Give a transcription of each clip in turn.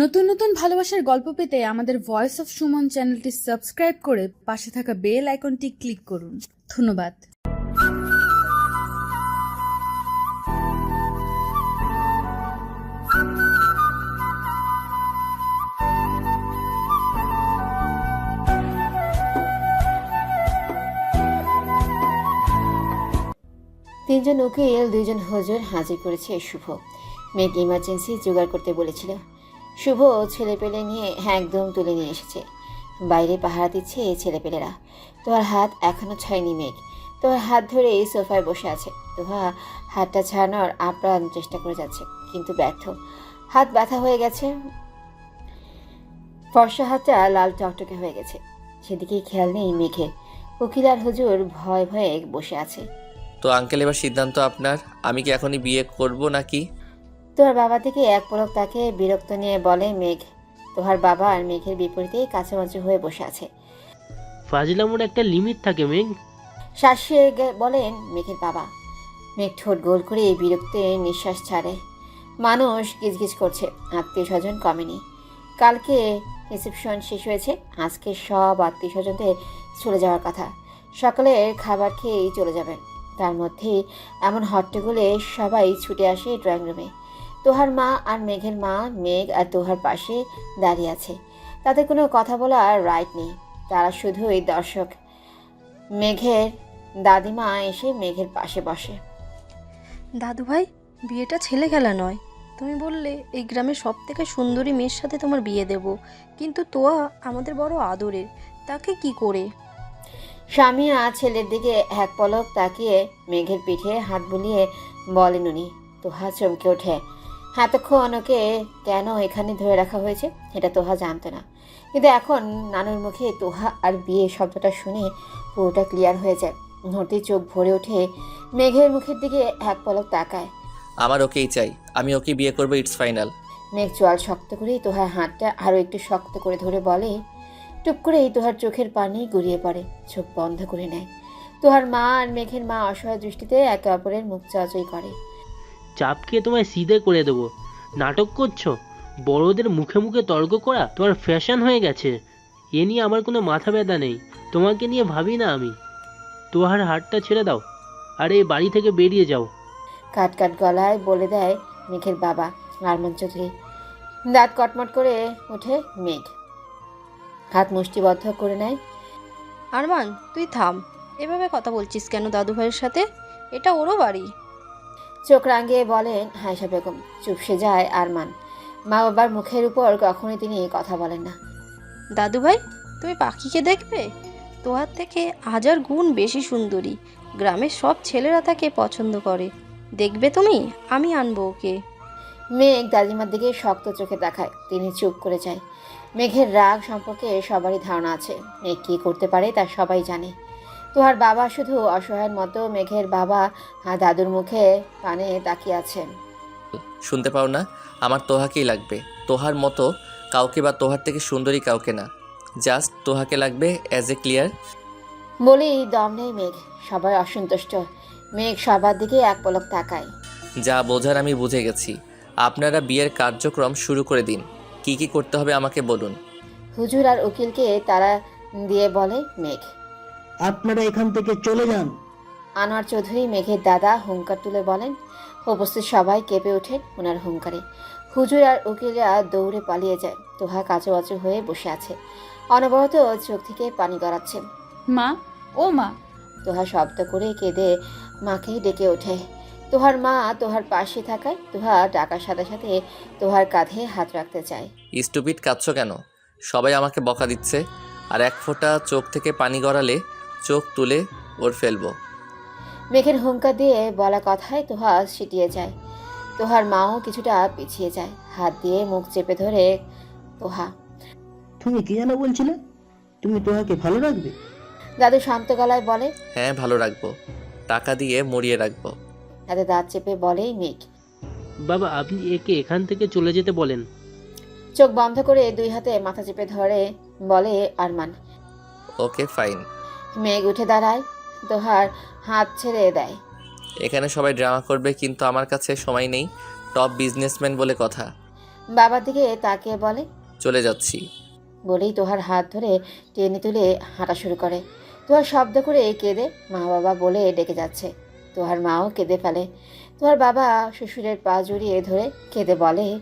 নতুন নতুন ভালোবাসার গল্প পেতে আমাদের ভয়েস অফ সুমন চ্যানেলটি সাবস্ক্রাইব করে পাশে থাকা বেল আইকনটি ক্লিক করুন। ধন্যবাদ। তিনজন উকিল, দুইজন হজুর হাজির করেছে শুভ। মেয়েকে ইমার্জেন্সি জোগাড় করতে বলেছিল। শুভ ছেলে পেলে নিয়ে একদম তুলে নিয়ে এসেছে। বাইরে পাহারা দিচ্ছে ছেলেপেলেরা। তোমার হাত এখনও ছায়নি মেঘ। তোমার হাত ধরে এই সোফায় বসে আছে। তোহা হাতটা ছাড়ানোর আপ্রাণ চেষ্টা করে যাচ্ছে, কিন্তু ব্যর্থ। হাত ব্যথা হয়ে গেছে। ফর্সা হাতটা লাল টকটকে হয়ে গেছে। সেদিকে খেয়াল নেই মেঘের। উকিল আর হুজুর ভয় ভয়ে বসে আছে। তো আঙ্কেল, এবার সিদ্ধান্ত আপনার? আমি কি এখনই বিয়ে করব নাকি? তোর বাবা থেকে এক পলক তাকে বিরক্ত নিয়ে বলে মেঘ তোহার বাবা আর মেঘের বিপরীতে কাছামাছি হয়ে বসে আছে। ফাজিলামোর একটা লিমিট থাকে মেঘ। শাসিয়ে বলেন মেঘের বাবা। মেঘ ঠোঁট গোল করে এই বিরক্তে নিঃশ্বাস ছাড়ে। মানুষ গিজগিজ করছে আত্মীয় স্বজন কমেনি। কালকে রিসেপশন শেষ হয়েছে আজকে সব আত্মীয় স্বজনদের চলে যাওয়ার কথা। সকালের খাবার খেয়েই চলে যাবেন। তার মধ্যেই এমন হট্টগোলে সবাই ছুটে আসে ড্রয়িং রুমে। তোহার মা আর মেঘের মা মেঘ আর তোহার পাশে দাঁড়িয়ে আছে। তাদের কোনো কথা বলার রাইট নেই। তারা শুধু শুধুই দর্শক। মেঘের দাদিমা এসে মেঘের পাশে বসে। দাদু ভাই বিয়েটা ছেলে খেলা নয়। তুমি বললে এই গ্রামের সব থেকে সুন্দরী মেয়ের সাথে তোমার বিয়ে দেব। কিন্তু তোয়া আমাদের বড় আদরের। তাকে কি করে? স্বামী আর ছেলের দিকে এক পলক তাকিয়ে মেঘের পিঠে হাত বুলিয়ে বলেন উনি তোহা চমকে ওঠে। এতক্ষণ ওকে কেন এখানে ধরে রাখা হয়েছে এটা তোহা জানতো না। কিন্তু এখন নানুর মুখে তোহা আর বিয়ে শব্দটা শুনে পুরোটা ক্লিয়ার হয়ে যায়। মুহূর্তে চোখ ভরে ওঠে মেঘের মুখের দিকে এক পলক তাকায়। আমার ওকেই চাই আমি ওকে বিয়ে করব ইটস ফাইনাল মেঘ চোয়াল শক্ত করেই তোহার হাতটা আরও একটু শক্ত করে ধরে বলে টুপ করেই তোহার চোখের পানি গড়িয়ে পড়ে চোখ বন্ধ করে নেয়। তোহার মা আর মেঘের মা অসহায় দৃষ্টিতে একে অপরের মুখ চাচই করে। চাপকে তোমায় সিধে করে দেবো। নাটক করছ? বড়দের মুখে মুখে তর্ক করা তোমার ফ্যাশন হয়ে গেছে। এ নিয়ে আমার কোনো মাথা ব্যথা নেই। তোমাকে নিয়ে ভাবি না আমি। তোহার হাতটা ছেড়ে দাও। আর এই বাড়ি থেকে বেরিয়ে যাও। কাট কাট গলায় বলে দেয় মেঘের বাবা আরমান চৌধুরী। দাঁত কটমট করে ওঠে মেঘ। হাত মুষ্টিবদ্ধ করে নেয়। আরমান তুই থাম। এভাবে কথা বলছিস কেন দাদু ভাইয়ের সাথে? এটা ওরও বাড়ি। চোখ রাঙিয়ে বলেন হায়সা বেগম চুপসে যায় আরমান। মা বাবার মুখের উপর কখনোই তিনি কথা বলেন না। দাদু ভাই তুমি পাখিকে দেখবে? তোহার থেকে হাজার গুণ বেশি সুন্দরী। গ্রামের সব ছেলেরা তাকে পছন্দ করে। দেখবে তুমি আমি আনব ওকে। মেঘ দাদিমার দিকে শক্ত চোখে দেখায় তিনি চুপ করে যায়। মেঘের রাগ সম্পর্কে সবারই ধারণা আছে। মেঘ কী করতে পারে তা সবাই জানে। তোহার বাবা শুধু অসহায়ের মতো মেঘের বাবা দাদুর মুখে পানে তাকিয়ে আছেন। শুনতে পাও না আমার তোহাকেই লাগবে। তোহার মতো কাউকে বা তোহার থেকে সুন্দরী কাউকে না। জাস্ট তোহাকে লাগবে অ্যাজ এ ক্লিয়ার বলেই দম নেই মেঘ সবাই অসন্তুষ্ট। মেঘ সবার দিকে এক পলক তাকায়। যা বোঝার আমি বুঝে গেছি। আপনারা বিয়ের কার্যক্রম শুরু করে দিন। কি কি করতে হবে আমাকে বলুন। হুজুর আর উকিলকে তারা দিয়ে বলে মেঘ। আপনারা এখান থেকে চলে যান। আনোয়ার চৌধুরী মেঘের দাদা হুঙ্কার তুলে বলেন উপস্থিত সবাই কেঁপে ওঠেন ওনার হুঙ্কারে। হুজুর আর উকিলরা দৌড়ে পালিয়ে যায় তোহা কাচুবাচু হয়ে বসে আছে। অনবরত চোখ থেকে পানি গড়াচ্ছে। মা ও মা। তোহা শব্দ করে কেঁদে মাকে ডেকে ওঠে। তোহার মা তোহার পাশে থাকায় তোহা ডাকার সাথে সাথে তোহার কাঁধে হাত রাখতে চায়। স্টুপিড কাঁদছ কেন? সবাই আমাকে বকা দিচ্ছে আর এক ফোঁটা চোখ থেকে পানি গড়ালে চোখ তুলে ওর ফেলব। মেঘের হুঙ্কার দিয়ে বলা কথায় তোহা সিটিয়ে যায়। তোহার মাও কিছুটা পিছিয়ে যায়। হাত দিয়ে মুখ চেপে ধরে তোহা। তুমি কি যেন বলছিলে? তুমি তোহাকে ভালো রাখবে? দাদু শান্ত গলায় বলে হ্যাঁ ভালো রাখব। টাকা দিয়ে মরিয়ে রাখব। দাদু দাঁত চেপে বলে মেঘ। বাবা আপনি একে এখান থেকে চলে যেতে বলেন। চোখ বন্ধ করে দুই হাতে মাথা চেপে ধরে বলে আরমান। Okay fine. মেঘ উঠে দাঁড়ায় তোহার হাত ছেড়ে দেয়। এখানে সবাই ড্রামা করবে কিন্তু আমার কাছে সময় নেই। টপ বিজনেসম্যান বলে কথা। বাবার দিকে তাকিয়ে বলে চলে যাচ্ছি। বলেই তোহার হাত ধরে টেনে তুলে হাঁটা শুরু করে। তোহার শব্দ করে কেঁদে মা বাবা বলে ডেকে যাচ্ছে। তোহার মাও কেঁদে ফেলে। তোহার বাবা শ্বশুরের পা জড়িয়ে ধরে কেঁদে বলে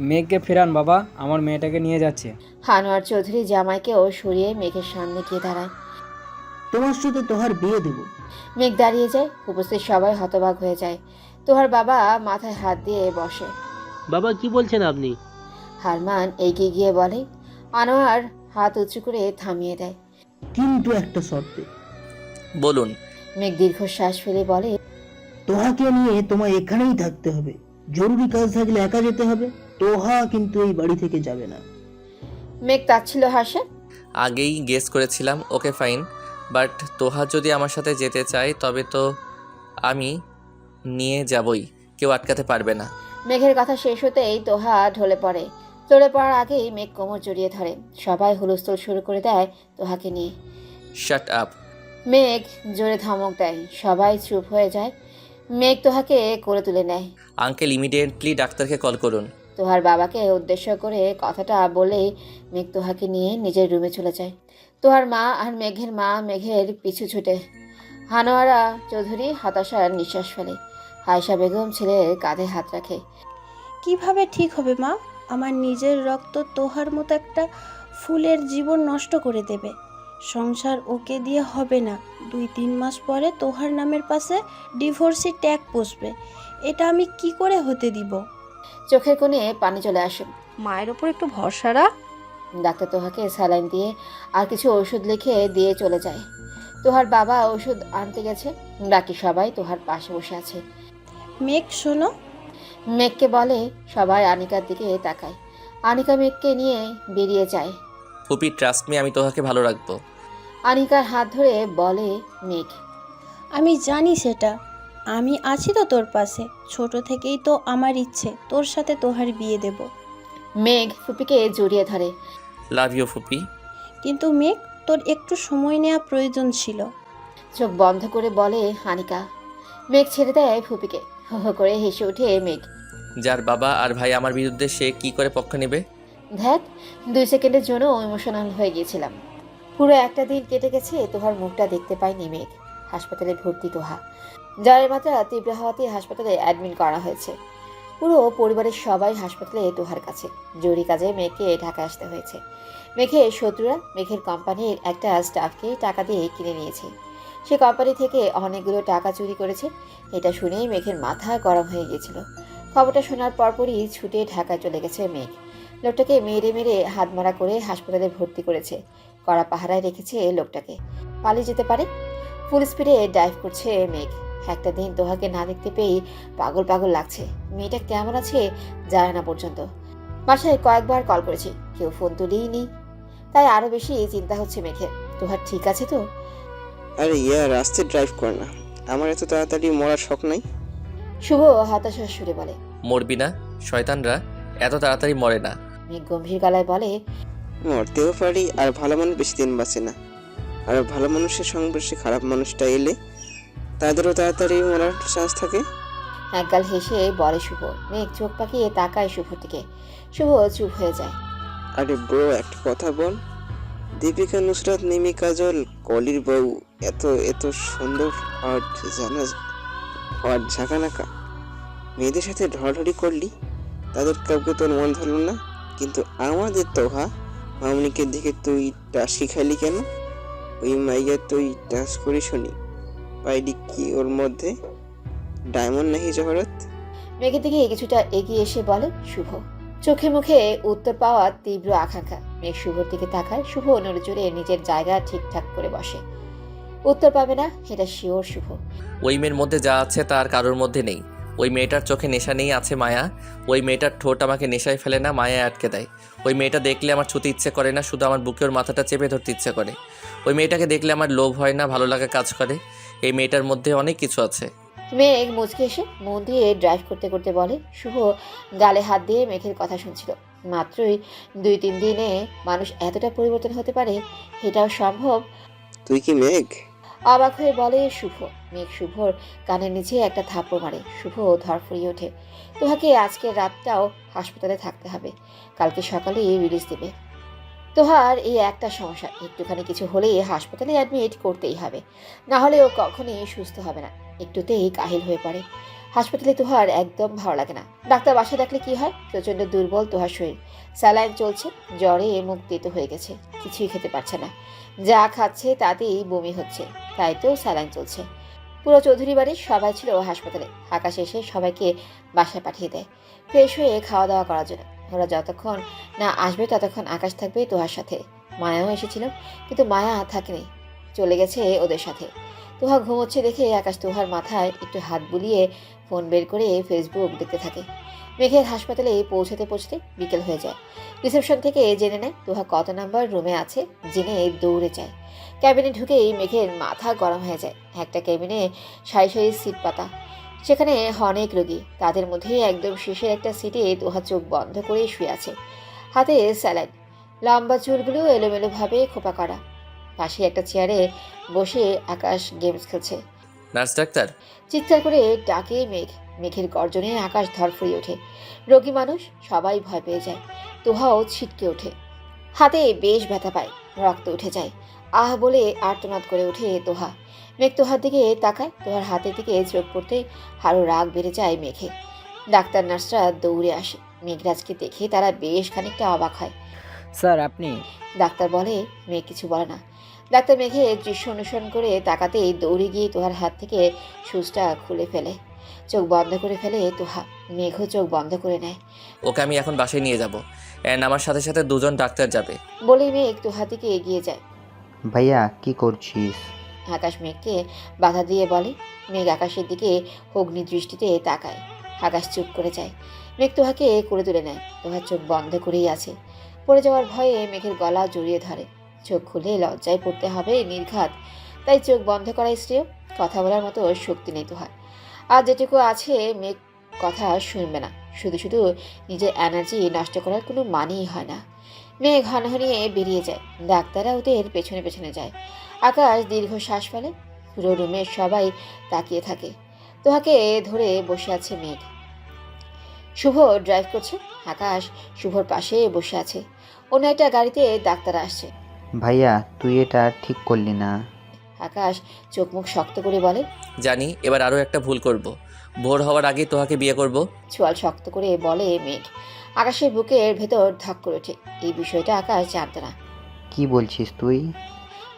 মেঘকে ফেরান বাবা আমার মেয়েটাকে নিয়ে যাচ্ছে। হানোয়ার চৌধুরী জামাইকেও সরিয়ে মেঘের সামনে গিয়ে দাঁড়ায়। তোমার সাথে তোহার বিয়ে দেবো। মেঘ দাঁড়িয়ে যায় উপস্থিত সবাই হতবাক হয়ে যায়। তোহার বাবা মাথায় হাত দিয়ে বসে। বাবা কি বলছেন আপনি? হারমান এগিয়ে গিয়ে বলে আনোয়ার হাত উঁচু করে থামিয়ে দেয়। কিন্তু একটা শর্তে। বলুন। মেঘ দীর্ঘশ্বাস ফেলে বলে তোহাকে নিয়ে তোমায় এখানেই থাকতে হবে। জরুরি কাজ থাকলে একা যেতে হবে। তোহা কিন্তু এই বাড়ি থেকে যাবে না। মেঘ তাচ্ছিল হাসে। আগেই গেস করেছিলাম ওকে ফাইন। বাট তোহা যদি আমার সাথে যেতে চায় তবে তো আমি নিয়ে যাবই। কেউ আটকাতে পারবে না। মেঘের কথা শেষ হতেই তোহা ঢলে পড়ে। চলে পড়ার আগেই মেঘ কোমর জড়িয়ে ধরে। সবাই হুলস্থুল শুরু করে দেয় তোহাকে নিয়ে। শাট আপ মেঘ জোরে ধমক দেয়। সবাই চুপ হয়ে যায়। মেঘ তোহাকে করে তুলে নেয়। আঙ্কেল ইমিডিয়েটলি ডাক্তারকে কল করুন। তোহার বাবাকে উদ্দেশ্য করে কথাটা বলেই মেঘ তোহাকে নিয়ে নিজের রুমে চলে যায়। তোহার মা আর মেঘের মা মেঘের পিছু ছুটে। হানোয়ারা চৌধুরী হতাশার নিঃশ্বাস ফেলে। হায়সা বেগম ছেলের কাঁধে হাত রাখে। কীভাবে ঠিক হবে মা? আমার নিজের রক্ত তোহার মতো একটা ফুলের জীবন নষ্ট করে দেবে। সংসার ওকে দিয়ে হবে না। দুই তিন মাস পরে তোহার নামের পাশে ডিভোর্সি ট্যাগ বসবে এটা আমি কি করে হতে দিব? চোখের কোণে পানি চলে আসে। মায়ের ওপর একটু ভরসা রাখ। ডাক্তার তোহাকে স্যালাইন দিয়ে আর কিছু ওষুধ লিখে দিয়ে চলে যায়। তোহার বাবা ওষুধ আনতে গেছে বাকি সবাই তোহার পাশে বসে আছে। মেঘ শোনো। মেঘকে বলে সবাই আনিকার দিকে তাকায়। আনিকা মেঘকে নিয়ে বেরিয়ে যায়। ফুপি ট্রাস্ট মি আমি তোহাকে ভালো রাখব। আনিকার হাত ধরে বলে মেঘ আমি জানি সেটা। আমি আছি তো তোর পাশে। ছোট থেকেই তো আমার ইচ্ছে। তোর সাথে তোহার বিয়ে দেব। মেঘ ফুপিকে জড়িয়ে ধরে। লাভ ইউ ফুপি। কিন্তু মেঘ তোর একটু সময় নেওয়া প্রয়োজন ছিল। চোখ বন্ধ করে বলে হানিকা। মেঘ ছেড়ে দেয় ফুপিকে। হো হো করে হেসে ওঠে মেঘ। যার বাবা আর ভাই আমার বিরুদ্ধে সে কি করে পক্ষ নেবে? ধ্যাত দুই সেকেন্ডের জন্য ইমোশনাল হয়ে গিয়েছিলাম। পুরো একটা দিন কেটে গেছে তোহার মুখটা দেখতে পাইনি মেঘ। হাসপাতালে ভর্তি তোহা। জ্বরের মাত্রা তীব্র হওয়াতে হাসপাতালে অ্যাডমিট করা হয়েছে। পুরো পরিবারের সবাই হাসপাতালে তোহার কাছে। জরুরি কাজে মেঘকে ঢাকা আসতে হয়েছে। মেঘের শত্রুরা মেঘের কোম্পানির একটা স্টাফকে টাকা দিয়ে কিনে নিয়েছে। সে কোম্পানি থেকে অনেকগুলো টাকা চুরি করেছে। এটা শুনেই মেঘের মাথা গরম হয়ে গিয়েছিল। খবরটা শোনার পরপরই ছুটে ঢাকায় চলে গেছে মেঘ। লোকটাকে মেরে মেরে হাত মারা করে হাসপাতালে ভর্তি করেছে। কড়া পাহারায় রেখেছে লোকটাকে। পালিয়ে যেতে পারে। ফুল স্পিডে ডাইভ করছে মেঘ। একটা দিন তোহাকে না দেখতে পেয়েই পাগল পাগল লাগছে। মেয়েটা কেমন আছে জানে না পর্যন্ত। বাসায় কয়েকবার কল করেছি কেউ ফোন তুলেই নি তাই আরও বেশি চিন্তা হচ্ছে মেঘের তোহার ঠিক আছে তো? আরে ইয়া রাস্তায় ড্রাইভ কর না। আমার এত তাড়াতাড়ি মরার শখ নাই। শুভ হতাশার সুরে বলে। মরবি না শয়তানরা এত তাড়াতাড়ি মরে না। মেঘ গম্ভীর গলায় বলে মরতেও পারি আর ভালো মানুষ বেশি দিন বাঁচে না। আর ভালো মানুষের সংস্পর্শে খারাপ মানুষটা এলে তাদেরও তাড়াতাড়ি মরার চান্স থাকে? একগাল হেসে বলে শুভ। মেঘ চোখ পাকিয়ে তাকায় শুভর দিকে। শুভ চুপ হয়ে যায়। আরে ব্রো একটা কথা বল। দীপিকা নুসরাত নিমি কাজল কলির বউ এত এত সুন্দর হট জানা হট ঝাঁকানাকা। মেয়েদের সাথে ঢড়াঢড়ি করলি? তাদের কাউকে তোর মন ধরল না? কিন্তু আমাদের তোহা মামনিকে দেখে তুই টাস শিখালি কেন? ওই মাইয়া তুই ডান্স করি শুনি পাইলি কি ওর মধ্যে? ডায়মন্ড নাহি জহরত? মেঘের দিকে কিছুটা এগিয়ে এসে বলে শুভ। চোখে মুখে উত্তর পাওয়ার তীব্র আকাঙ্ক্ষা। মেঘ শুভর দিকে তাকায় শুভ নড়েচড়ে নিজের জায়গা ঠিকঠাক করে বসে। উত্তর পাবে না সেটা শিওর শুভ। ওই মেয়ের মধ্যে যা আছে তার কারোর মধ্যে নেই। ওই মেয়েটার চোখে নেশা নেই আছে মায়া। ওই মেয়েটার ঠোঁট আমাকে নেশায় ফেলে না মায়া আটকে দেয়। ওই মেয়েটা দেখলে আমার ছুতে ইচ্ছে করে না শুধু আমার বুকে ওর মাথাটা চেপে ধরতে ইচ্ছে করে। ওই মেয়েটাকে দেখলে আমার লোভ হয় না ভালো লাগা কাজ করে। এই মেয়েটার মধ্যে অনেক কিছু আছে। মেঘ মুচকে এসে মন দিয়ে ড্রাইভ করতে করতে বলে শুভ গালে হাত দিয়ে মেঘের কথা শুনছিল। মাত্রই দুই তিন দিনে মানুষ এতটা পরিবর্তন হতে পারে এটাও সম্ভব? তুই কি মেঘ? অবাক হয়ে বলে শুভ। মেঘ শুভর কানের নিচে একটা থাপ্পড় মারে। শুভ ধরফড়িয়ে ওঠে। তোহাকে আজকের রাতটাও হাসপাতালে থাকতে হবে। কালকে সকালে রিলিজ দেবে। তোহার এই একটা সমস্যা, একটুখানি কিছু হলেই হাসপাতালে অ্যাডমিট করতেই হবে। না হলে ও কখনই সুস্থ হবে না। একটুতেই কাহিল হয়ে পড়ে। হাসপাতালে তোহার একদম ভালো লাগে না। ডাক্তার বাসা ডাকলে কি হয়? প্রচণ্ড দুর্বল তোহার শরীর। স্যালাইন চলছে, জ্বরে মুখ তেতো হয়ে গেছে। কিছুই খেতে পারছে না। যা খাচ্ছে তাতেই বমি হচ্ছে। তাই তো স্যালাইন চলছে। পুরো চৌধুরী বাড়ির সবাই ছিল ও হাসপাতালে। আকাশ এসে সবাইকে বাসায় পাঠিয়ে দেয়। ফ্রেশ হয়ে খাওয়া দাওয়া করার জন্য। ওরা যতক্ষণ না আসবে ততক্ষণ আকাশ থাকবে তোহার সাথে। মায়াও এসেছিল, কিন্তু মায়া থাকেনি। চলে গেছে ওদের সাথে। তোহা ঘুমোচ্ছে দেখে আকাশ তোহার মাথায় একটু হাত বুলিয়ে ফোন বের করে ফেসবুক দেখতে থাকে। মেঘের হাসপাতালে পৌঁছাতে পৌঁছতে বিকেল হয়ে যায়। রিসেপশন থেকে জেনে নেয় তোহা কত নাম্বার রুমে আছে, জেনে দৌড়ে যায়। ক্যাবিনে ঢুকেই মেঘের মাথা গরম হয়ে যায়। একটা ক্যাবিনে সারি সারি সিট পাতা সেখানে অনেক রোগী। তাদের মধ্যে একদম শেষের একটা সিটে তোহা চোখ বন্ধ করে শুয়ে আছে। হাতে স্যালাইন লম্বা চুলগুলো এলোমেলোভাবে খোপা করা। পাশে একটা চেয়ারে বসে আকাশ গেমস খেলছে। Nurse doctor? চিৎকার করে ডাকে মেঘ। মেঘের গর্জনে আকাশ ধরফড়িয়ে ওঠে। রোগী মানুষ সবাই ভয় পেয়ে যায়। তোহাও ছিটকে ওঠে। হাতে বেশ ব্যথা পায়। রক্ত উঠে যায়। আহ বলে আর্তনাদ করে ওঠে তোহা। মেঘ তোহার দিকে তাকায় তোহার হাতের দিকে চোখ পড়তে আরও রাগ বেড়ে যায় মেঘে। ডাক্তার নার্সরা দৌড়ে আসে। মেঘরাজকে দেখে তারা বেশ খানিকটা অবাক হয়। স্যার আপনি? ডাক্তার বলে মেয়ে কিছু বলে না। ডাক্তার মেঘে দৃশ্য অনুসরণ করে তাকাতেই দৌড়ে গিয়ে তোহার হাত থেকে সুচটা খুলে ফেলে। চোখ বন্ধ করে ফেলে তোহা মেঘও চোখ বন্ধ করে নেয়। ওকে আমি এখন বাসায় নিয়ে যাব। অ্যান্ড আমার সাথে সাথে দুজন ডাক্তার যাবে। বলেই মেঘ তোহার দিকে এগিয়ে যায়। ভাইয়া কি করছিস? আকাশ মেঘকে বাধা দিয়ে বলে। মেঘ আকাশের দিকে অগ্নি দৃষ্টিতে তাকায়। আকাশ চুপ করে যায়। মেঘ তোহাকে করে তুলে নেয়। তোহার চোখ বন্ধ করেই আছে। পড়ে যাওয়ার ভয়ে মেঘের গলা জড়িয়ে ধরে। চোখ খুলে লজ্জায় পড়তে হবে নির্ঘাত। তাই চোখ বন্ধ করাই শ্রেয়। কথা বলার মতো শক্তি নেই তোহার। আর যেটুকু আছে মেঘ কথা শুনবে না। শুধু শুধু নিজের এনার্জি নষ্ট করার কোনো মানেই হয় না। মেঘ হনহনিয়ে বেরিয়ে যায়। ডাক্তাররা ওদের পেছনে পেছনে যায়। আকাশ দীর্ঘ শ্বাস ফেলে। পুরো রুমের সবাই তাকিয়ে থাকে। তোহাকে ধরে বসে আছে মেঘ। শুভ ড্রাইভ করছে। আকাশ শুভর পাশে বসে আছে। অন্য একটা গাড়িতে ডাক্তার আসছে। ভাইয়া, তুই এটা ঠিক করলি না। আকাশ চোখ মুখ শক্ত করে বলে জানি এবার আরও একটা ভুল করব। ভোর হওয়ার আগেই তোহাকে বিয়ে করব। চোয়াল শক্ত করে বলে মেঘ। আকাশের বুকের ভেতর ধক করে ওঠে। এই বিষয়টা আকাশ জানতো না। কি বলছিস তুই?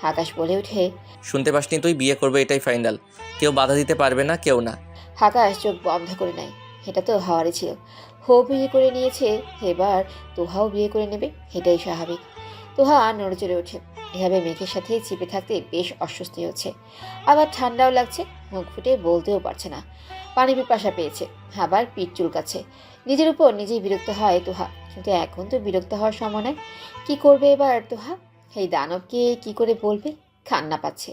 আকাশ বলে ওঠে শুনতে পাসনি তুই বিয়ে করবে এটাই ফাইনাল। কেউ বাধা দিতে পারবে না কেউ না। আকাশ চোখ বন্ধ করে নেয়। এটা তো হওয়ারই ছিল। হো বিয়ে করে নিয়েছে এবার তোহাও বিয়ে করে নেবে এটাই স্বাভাবিক। তোহা নড়ে চড়ে ওঠে। এভাবে মেঘের সাথে চিপে থাকতে বেশ অস্বস্তি হচ্ছে। আবার ঠান্ডাও লাগছে, মুখ ফুটে বলতেও পারছে না। পানি পিপাসা পেয়েছে, আবার পিঠ চুলকাচ্ছে। নিজের উপর নিজেই বিরক্ত হয় তোহা, কিন্তু এখন তো বিরক্ত হওয়ার সময় নয়। কী করবে এবার তোহা? এই দানবকে কি করে বলবে? খান্না পাচ্ছে।